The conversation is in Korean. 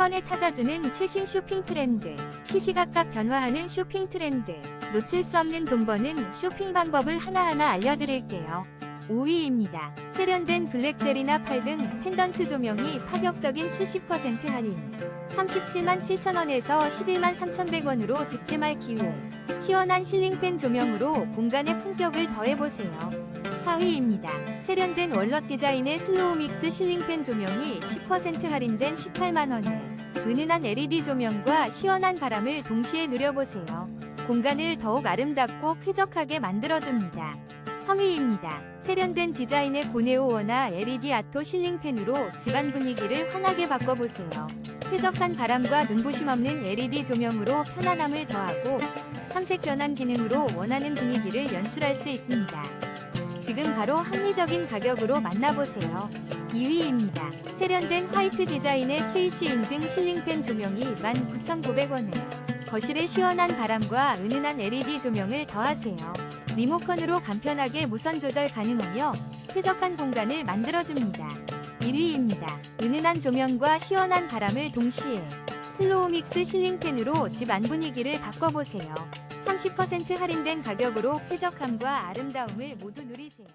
번에 찾아주는 최신 쇼핑 트렌드. 시시각각 변화하는 쇼핑 트렌드. 놓칠 수 없는 돈 버는 쇼핑 방법을 하나하나 알려드릴게요. 5위입니다. 세련된 블랙젤이나 팔 등 펜던트 조명이 파격적인 70% 할인. 37만 7천원에서 11만 3,100원으로 득템할 기회. 시원한 실링팬 조명으로 공간의 품격을 더해보세요. 4위입니다. 세련된 월넛 디자인의 슬로우 믹스 실링팬 조명이 10% 할인된 18만원에 은은한 LED 조명과 시원한 바람을 동시에 누려보세요. 공간을 더욱 아름답고 쾌적하게 만들어줍니다. 3위입니다. 세련된 디자인의 고네오워나 LED 아토 실링팬으로 집안 분위기를 환하게 바꿔보세요. 쾌적한 바람과 눈부심 없는 LED 조명으로 편안함을 더하고 삼색 변환 기능으로 원하는 분위기를 연출할 수 있습니다. 지금 바로 합리적인 가격으로 만나보세요. 2위입니다. 세련된 화이트 디자인의 KC 인증 실링팬 조명이 19,900원에 거실에 시원한 바람과 은은한 LED 조명을 더하세요. 리모컨으로 간편하게 무선 조절 가능하며 쾌적한 공간을 만들어줍니다. 1위입니다. 은은한 조명과 시원한 바람을 동시에 슬로우 믹스 실링팬으로 집 안 분위기를 바꿔보세요. 30% 할인된 가격으로 쾌적함과 아름다움을 모두 누리세요.